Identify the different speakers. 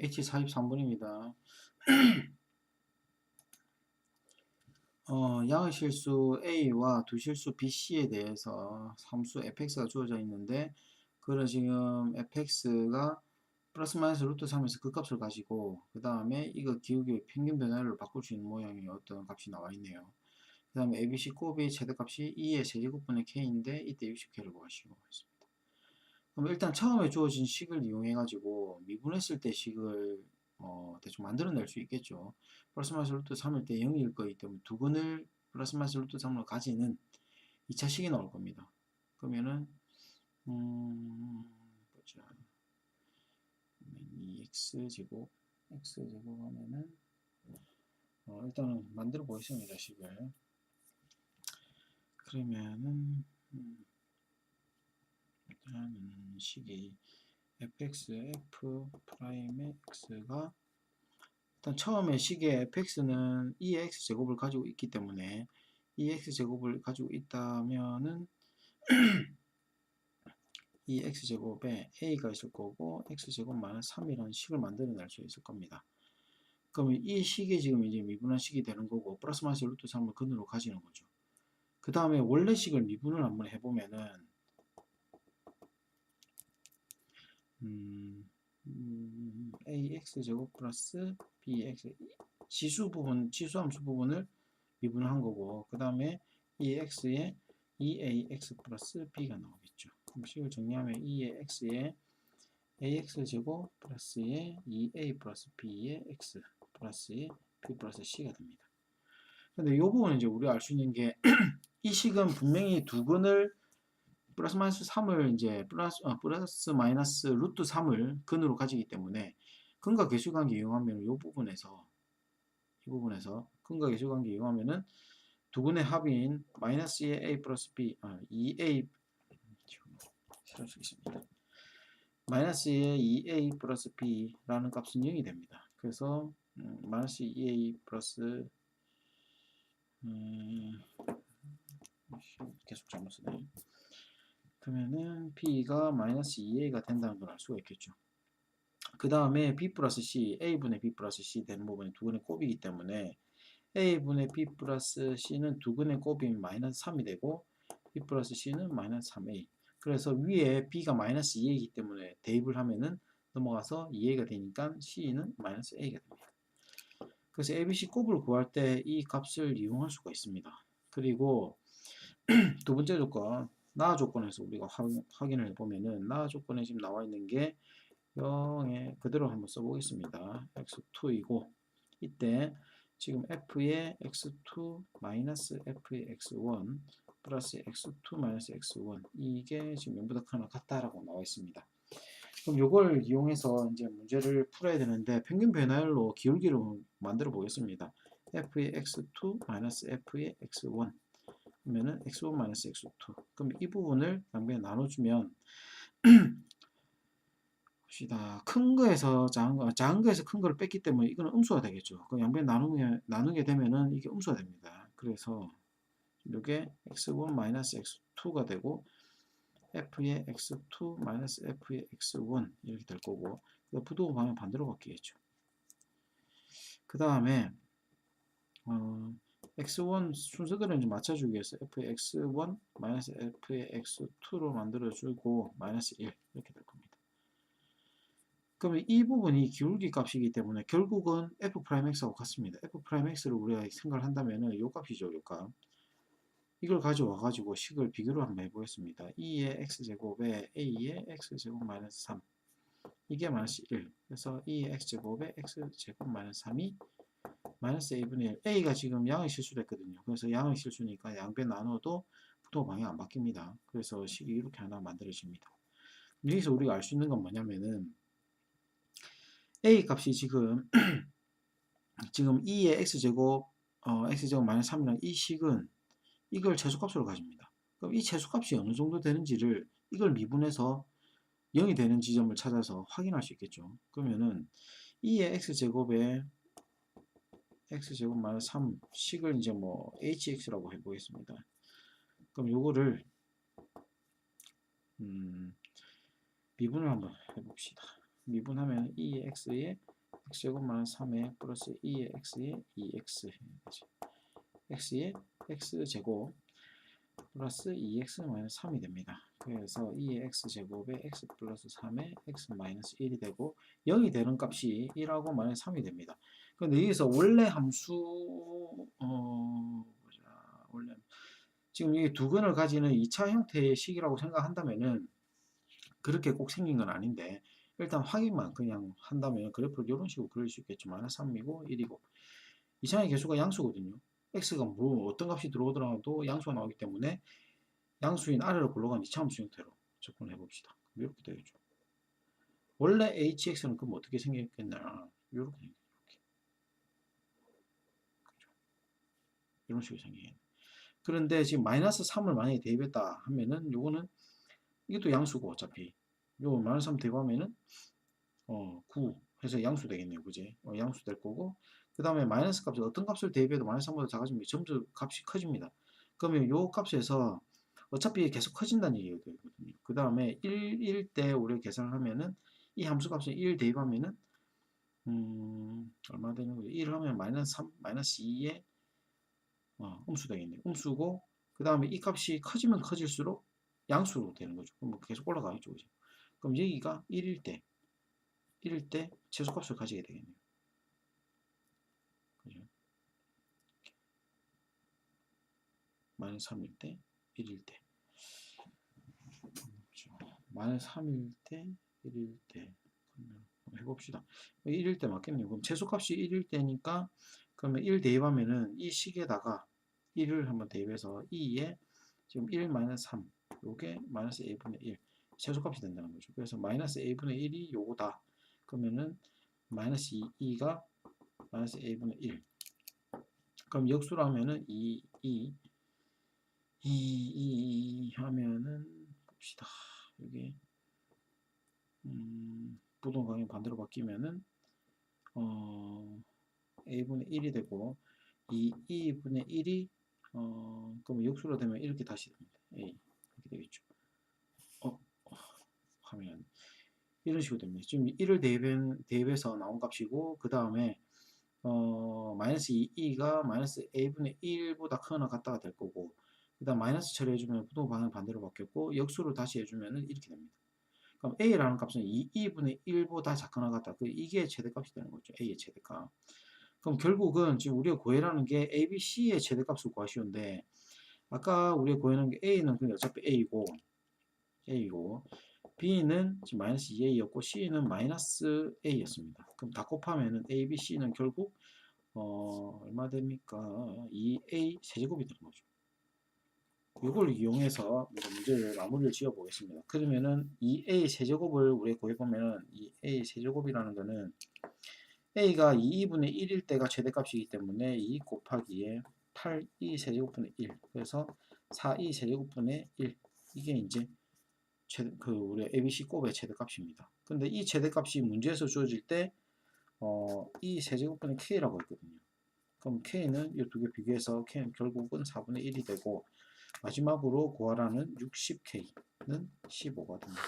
Speaker 1: H43번입니다. 어, 양의 실수 A와 두 실수 BC에 대해서 함수 fx가 주어져 있는데 그런 지금 fx가 플러스 마이너스 루트 3에서 그 값을 가지고 그 다음에 이거 기울기의 평균 변화를 바꿀 수 있는 모양의 어떤 값이 나와 있네요. 그 다음에 ABC 곱의 최대값이 2의 세제곱분의 k인데 이때 60k를 구하시고 있습니다. 그럼 일단 처음에 주어진 식을 이용해 가지고 미분했을 때 식을 어, 대충 만들어낼 수 있겠죠. 플러스 마이너스 루트 3일 때 0일 거기 때문에 두 근을 플러스 마이너스 루트 3으로 가지는 2차 식이 나올 겁니다. 그러면은 음, 보자. 2x 제곱 x 제곱 하면은 어, 일단은 만들어 보겠습니다 식을 그러면은 음, 일단은 식이 fx f 프라임의 x가 일단 처음에 식의 fx는 2x 제곱을 가지고 있기 때문에 2x 제곱을 가지고 있다면은 이 x제곱에 a가 있을 거고 x제곱 마이너스 3이라는 식을 만들어낼 수 있을 겁니다. 그러면 이 식이 지금 이제 미분한 식이 되는 거고 플러스 마이너스 루트 3을 근으로 가지는 거죠. 그 다음에 원래 식을 미분을 한번 해보면은 음, 음, ax제곱 플러스 bx 지수 부분, 지수함수 부분을 미분을 한 거고 그 다음에 이 x에 2ax 플러스 b가 나오겠죠. 그럼 식을 정리하면 2의 x에 ax 제곱 플러스에 2a 플러스 b의 x 플러스에 b 플러스 c가 됩니다. 근데 이 부분은 이제 우리가 알 수 있는 게 이 식은 분명히 두 근을 플러스 마이너스 3을 이제 플러스, 어, 플러스 마이너스 루트 3을 근으로 가지기 때문에 근과 계수관계 이용하면 이 부분에서 이 부분에서 근과 계수관계 이용하면은 두 근의 합인 마이너스 2 a 플러스 b 아, 2a 새로 쓰겠습니다. 마이너스 2 2a 플러스 b라는 값은 0이 됩니다. 그래서 음, 마이너스 2a 플러스 음, 계속 잘못 쓰네. 그러면은 b가 마이너스 2a가 된다는 걸 알 수가 있겠죠. 그 다음에 b 플러스 c, a분의 b 플러스 c 되는 부분이 두 근의 곱이기 때문에 a분의 b 플러스 c는 두 근의 곱이면 마이너스 3이 되고 b 플러스 c는 마이너스 3a 그래서 위에 b가 마이너스 2a이기 때문에 대입을 하면은 넘어가서 2a가 되니까 c는 마이너스 a가 됩니다. 그래서 abc 곱을 구할 때 이 값을 이용할 수가 있습니다. 그리고 두 번째 조건 나 조건에서 우리가 확인을 해보면은 나 조건에 지금 나와 있는 게 0에 그대로 한번 써보겠습니다. x2이고 이때 지금 f의 x2 마이너스 f의 x1 플러스 x2 마이너스 x1 이게 지금 명부닥 하나 같다라고 나와 있습니다. 그럼 이걸 이용해서 이제 문제를 풀어야 되는데 평균 변화율로 기울기를 만들어 보겠습니다. f의 x2 마이너스 f의 x1 그러면은 x1 마이너스 x2 그럼 이 부분을 양변에 나눠주면 봅시다. 큰 거에서 작은 거, 작은 거에서 큰 거를 뺐기 때문에 이거는 음수가 되겠죠. 그 양변 나누게, 나누게 되면은 이게 음수가 됩니다. 그래서 이게 x1 마이너스 x2가 되고 f의 x2 마이너스 f의 x1 이렇게 될 거고 부도 방향 반대로 바뀌겠죠. 그 다음에 어, x1 순서대로 좀 맞춰주기 위해서 f의 x1 마이너스 f의 x2로 만들어주고 마이너스 1 이렇게 될 겁니다. 그러면 이 부분이 기울기 값이기 때문에 결국은 f'x하고 같습니다. f'x를 우리가 생각을 한다면 이 값이죠. 이 값. 이걸 가져와 가지고 식을 비교를 한번 해보겠습니다. 2의 x제곱에 a의 x제곱 마이너스 3 이게 마이너스 1 그래서 2의 x제곱에 x제곱 마이너스 3이 마이너스 a분의 1 a가 지금 양의 실수됐거든요. 그래서 양의 실수니까 양배 나눠도 부도 방향 안 바뀝니다. 그래서 식이 이렇게 하나 만들어집니다. 여기서 우리가 알 수 있는 건 뭐냐면은 a 값이 지금 지금 2의 x제곱 어, x제곱 마이너스 3이라는 이 식은 이걸 최소값으로 가집니다. 그럼 이 최소값이 어느 정도 되는지를 이걸 미분해서 0이 되는 지점을 찾아서 확인할 수 있겠죠. 그러면은 2의 x제곱에 x제곱 마이너스 3 식을 이제 뭐 hx라고 해보겠습니다. 그럼 요거를 음, 미분을 한번 해봅시다. 미분하면 2x의 x제곱 마이너스 3에 플러스 2의 x의 2x 되지. x의 x제곱 플러스 2x 마이너스 3이 됩니다. 그래서 2의 x제곱에 x 플러스 3에 x 마이너스 1이 되고 0이 되는 값이 1하고 마이너스 3이 됩니다. 근데 여기서 원래 함수 어 보자 원래 지금 이 두 근을 가지는 2차 형태의 식이라고 생각한다면은 그렇게 꼭 생긴 건 아닌데 일단 확인만 그냥 한다면 그래프를 이런 식으로 그릴 수. 마이너스 3이고 1이고 이상의 개수가 양수거든요. x가 뭐 어떤 값이 들어오더라도 양수가 나오기 때문에 양수인 아래로 굴러간 이차 함수 형태로 접근해 봅시다. 이렇게 되겠죠. 원래 hx는 그럼 어떻게 생겼겠냐? 이렇게. 그죠? 이런 식으로 생기겠네. 그런데 지금 마이너스 3을 만약에 대입했다 하면은 요거는 이것도 양수고 어차피 요 마이너스 3 대입하면은 어, 9 해서 양수 되겠네요. 그지? 어, 양수 될 거고 그 다음에 마이너스 값을 어떤 값을 대입해도 마이너스 3보다 작아지면 점점 값이 커집니다. 그러면 요 값에서 어차피 계속 커진다는 얘기가 되거든요. 그 다음에 1일 때 우리가 계산을 하면은 이 함수 값을 1 대입하면은 음, 얼마 되는 거죠? 1을 하면 마이너스 3, 마이너스 2에 어, 음수 되겠네요. 음수고 그 다음에 이 값이 커지면 커질수록 양수로 되는 거죠. 그럼 뭐 계속 올라가겠죠. 그죠? 그럼 여기가 1일 때 1일 때 최소값을 가지게 되겠네요. 그죠? 마이너스 3일 때 1일 때 그렇죠. 마이너스 3일 때 1일 때 해봅시다. 1일 때 맞겠네요. 그럼 최소값이 1일 때니까 그러면 1 대입하면은 이 식에다가 1을 한번 대입해서 2에 지금 1 마이너스 3 요게 마이너스 a분의 1 최소값이 된다는 거죠. 그래서 마이너스 a분의 1이 요거다. 그러면은 마이너스 2, 2가 마이너스 a분의 1 그럼 역수로 하면은 2, 2 2, 2, 2 하면은 봅시다. 여기 음, 부동 강의 반대로 바뀌면은 어, a분의 1이 되고 이 2분의 1이 어, 그럼 역수로 되면 이렇게 다시 됩니다. a 이렇게 되겠죠. 어, 어, 화면 이런 식으로 됩니다. 지금 1을 대입, 대입해서 나온 값이고 그 다음에 어, 마이너스 2, 2가 마이너스 a분의 1보다 크거나 같다가 될 거고 그 다음 마이너스 처리해주면 부동 방향 반대로 바뀌었고 역수를 다시 해주면 이렇게 됩니다. 그럼 a라는 값은 2, 2분의 1보다 작거나 같다. 그 이게 최대값이 되는 거죠. a의 최대값. 그럼 결국은 지금 우리가 구해라는 게 a, b, c의 최대값을 구하시는데 아까 우리가 구해는 게 a는 그냥 어차피 a고 a고 b는 지금 마이너스 2a였고 c는 마이너스 a였습니다. 그럼 다 곱하면은 a, b, c는 결국 어, 얼마 됩니까? 2a 세제곱이 되는 거죠. 이걸 이용해서 문제를 마무리를 지어 보겠습니다. 그러면은 2a 세제곱을 우리 구해보면은 2a 세제곱이라는 거는 a가 2분의 1일 때가 최대값이기 때문에 2 곱하기에 8e 세제곱분의 1 그래서 4e 세제곱분의 1 이게 이제 최, 그 우리 ABC 곱의 최대값입니다. 근데 이 최대값이 문제에서 주어질 때 어, 이 세제곱분의 k라고 했거든요. 그럼 k는 이 두 개 비교해서 k는 결국은 4분의 1이 되고 마지막으로 구하라는 60K는 15가 됩니다.